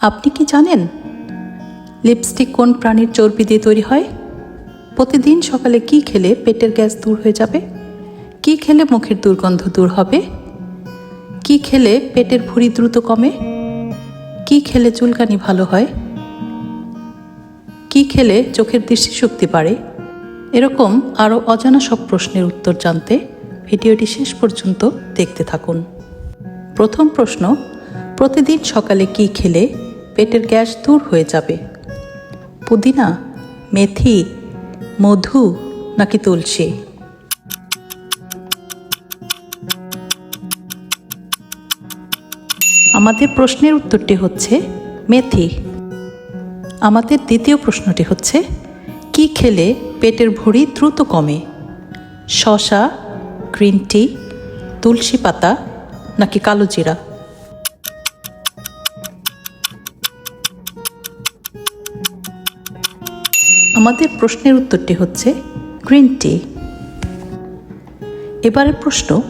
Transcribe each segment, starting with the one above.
আপনি কি জানেন? লিপস্টিক কোন প্রাণীর চর্বি দিয়ে তৈরি হয়? প্রতিদিন সকালে কি খেলে পেটের গ্যাস দূর হয়ে যাবে? কি খেলে মুখের দুর্গন্ধ দূর হবে? কি খেলে পেটের ভুঁড়ি দ্রুত কমে? কি খেলে চুলকানি ভালো হয়? কি খেলে চোখের দৃষ্টিশক্তি বাড়ে? এরকম আরও অজানা সব প্রশ্নের উত্তর জানতে ভিডিওটি শেষ পর্যন্ত দেখতে থাকুন। প্রথম প্রশ্ন, প্রতিদিন সকালে কি খেলে পেটের গ্যাস দূর হয়ে যাবে। পুদিনা, মেথি, মধু নাকি তুলসী? আমাদের প্রশ্নের উত্তরটি হচ্ছে মেথি। আমাদের দ্বিতীয় প্রশ্নটি হচ্ছে, কি খেলে পেটের ভুঁড়ি দ্রুত কমে? শশা গ্রিন টি, তুলসী পাতা নাকি কালো জিরা? আমাদের প্রশ্নের উত্তরটি হচ্ছে গ্রিন টি। এবারের প্রশ্ন,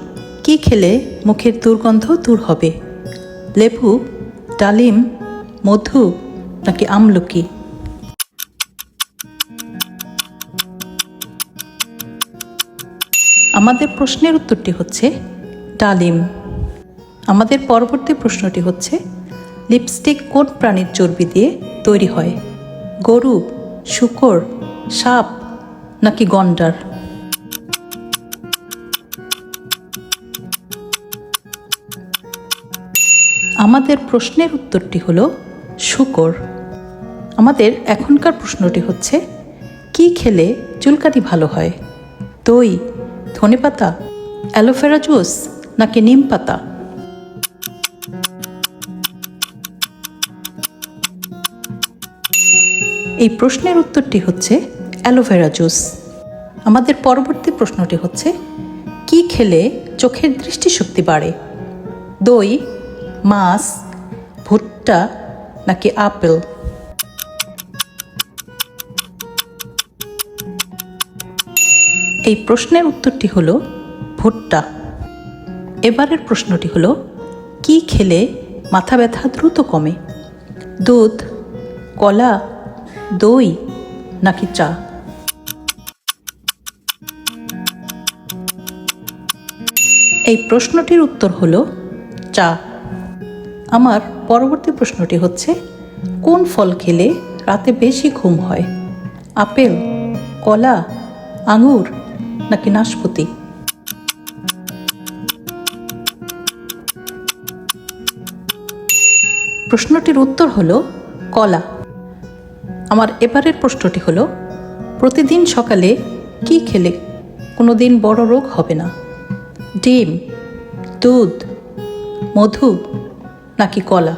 কি খেলে মুখের দুর্গন্ধ দূর হবে? লেবু, ডালিম, মধু, নাকি আমলকি? আমাদের প্রশ্নের উত্তরটি হচ্ছে ডালিম। আমাদের পরবর্তী প্রশ্নটি হচ্ছে, লিপস্টিক কোন প্রাণীর চর্বি দিয়ে তৈরি হয়? গরু শুকর, সাপ নাকি গন্ডার? আমাদের প্রশ্নের উত্তরটি হলো শুকর। আমাদের এখনকার প্রশ্নটি হচ্ছে, কি খেলে চুলকানি ভালো হয়? দই, ধনেপাতা, অ্যালোভেরা জুস নাকি নিম পাতা? এই প্রশ্নের উত্তরটি হচ্ছে অ্যালোভেরা জুস আমাদের পরবর্তী প্রশ্নটি হচ্ছে, কি খেলে চোখের দৃষ্টিশক্তি বাড়ে? দই, মাছ, ভুট্টা নাকি আপেল? এই প্রশ্নের উত্তরটি হল ভুট্টা। এবারের প্রশ্নটি হল, কি খেলে মাথা ব্যথা দ্রুত কমে? দুধ, কলা দই, নাকি চা এই প্রশ্নটির উত্তর হল চা আমার পরবর্তী প্রশ্নটি হচ্ছে, কোন ফল খেলে রাতে বেশি ঘুম হয়? আপেল, কলা, আঙুর, নাকি নাশপাতি? প্রশ্নটির উত্তর হলো কলা। আমার এবারের প্রশ্নটি হলো, প্রতিদিন সকালে কি খেলে কোনো দিন বড় রোগ হবে না? ডিম, দুধ, মধু, নাকি কলা?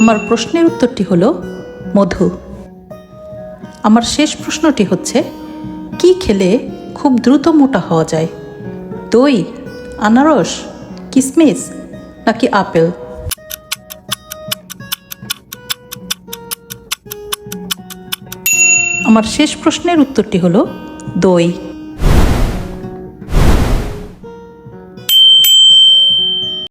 আমার প্রশ্নের উত্তরটি হলো, মধু। আমার শেষ প্রশ্নটি হচ্ছে, কি খেলে খুব দ্রুত মোটা হওয়া যায়? দই, আনারস, কিসমিস নাকি আপেল? আমার শেষ প্রশ্নের উত্তরটি হলো দই।